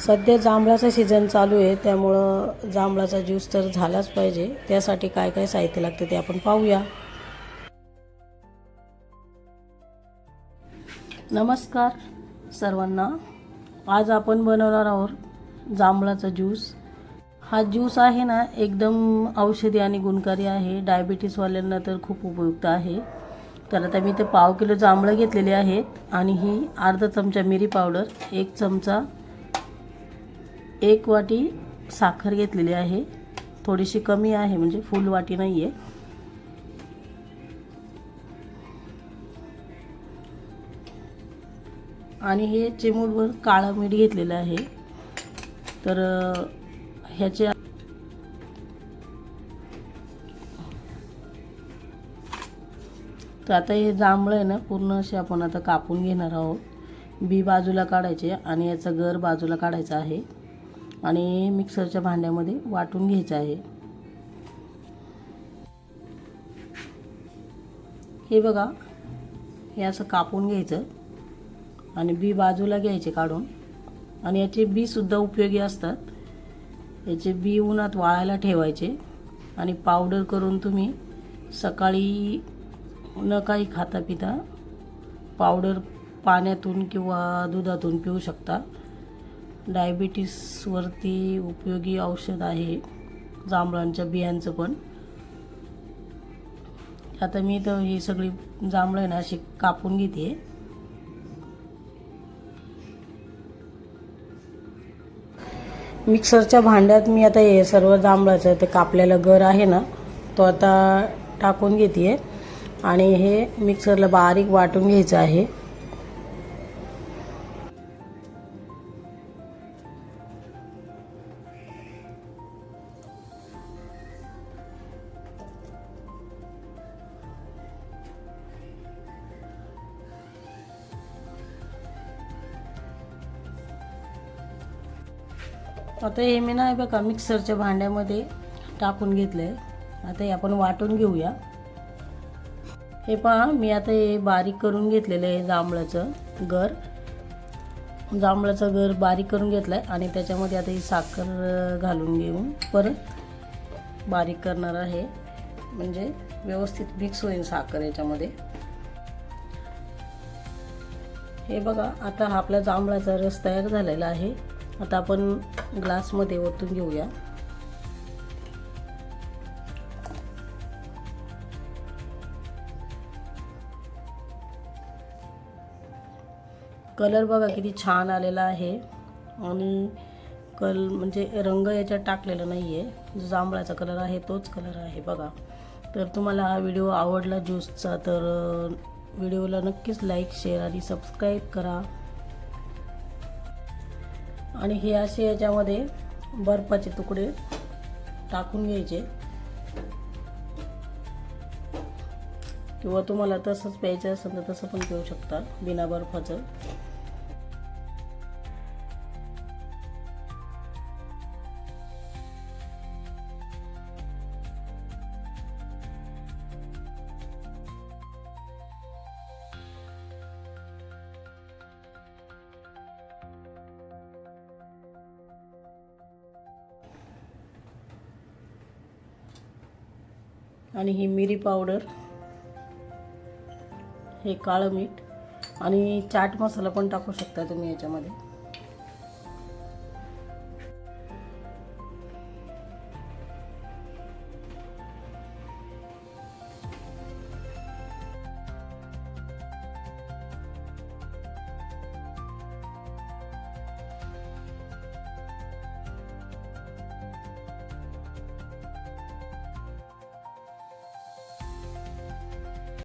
सध्या जांभळाचा सीझन चालू आहे त्यामुळं जांभळाचा ज्यूस तर झालाच पाहिजे. त्यासाठी काय काय साहित्य लागते ते आपण पाहूया. नमस्कार सर्वांना. आज आपण बनवणार आहोत जांभळाचा ज्यूस हा ज्यूस आहे ना एकदम औषधी आणि गुणकारी आहे. डायबिटीसवाल्यांना तर खूप उपयुक्त आहे. तर आता मी ते पाव किलो जांभळं घेतलेले आहेत आणि ही अर्धा चमचा मिरी पावडर एक चमचा एक वाटी साखर घेतलेली आहे. थोडीशी कमी आहे म्हणजे फुल वाटी नाही आहे आणि हे चिमूटभर काळं मीठ घेतलेलं आहे. तर ह्याचे तर आता हे जांभळं आहे ना पूर्ण असे आपण आता कापून घेणार आहोत. बी बाजूला काढायचे आणि याचा गर बाजूला काढायचा आहे. आणि मिक्सरच्या भांड्यामध्ये वाटून घ्यायचं आहे. हे बघा हे असं कापून घ्यायचं आणि बी बाजूला घ्यायचे काढून. आणि याचे बीसुद्धा उपयोगी असतात. याचे बी उन्हात वाळायला ठेवायचे. आणि पावडर करून तुम्ही सकाळी न काही खाता पिता पावडर पाण्यातून किंवा दुधातून पिऊ शकता. डायबिटीसवरती उपयोगी औषध आहे जांभळांच्या बियांचं पण. आता मी तर ही सगळी जांभळं आहे ना अशी कापून घेते. मिक्सरच्या भांड्यात मी आता हे सर्व जांभळाचं ते कापलेलं गर आहे ना तो आता टाकून घेते. आणि हे मिक्सरला बारीक वाटून घ्यायचं आहे. आता हे मी नाही बघा मिक्सरच्या भांड्यामध्ये टाकून घेतलं आहे आता हे आपण वाटून घेऊया. हे पहा मी आता हे बारीक करून घेतलेलं आहे जांभळाचं गर जांभळाचं गर बारीक करून घेतलं आहे आणि त्याच्यामध्ये आता ही साखर घालून घेऊन परत बारीक करणार आहे. म्हणजे व्यवस्थित मिक्स होईल साखर याच्यामध्ये. हे बघा आता हा आपला जांभळाचा रस तयार झालेला आहे. आता आपण ग्लासमध्ये ओतून घेऊया. कलर बघा किती छान आलेला आहे. आणि कल म्हणजे रंग याच्यात टाकलेला नाही आहे जो जांभळाचा कलर आहे तोच कलर आहे बघा. तर तुम्हाला हा व्हिडिओ आवडला ज्यूसचा तर व्हिडिओला नक्कीच लाईक शेअर आणि सबस्क्राईब करा. आणि हे असे याच्यामध्ये बर्फाचे तुकडे टाकून घ्यायचे. किंवा तुम्हाला तसंच प्यायचं असेल तर तसं पण घेऊ शकता बिना बर्फाचं. आणि ही मिरी पावडर हे काळं मीठ आणि चाट मसाला पण टाकू शकता तुम्ही याच्यामध्ये.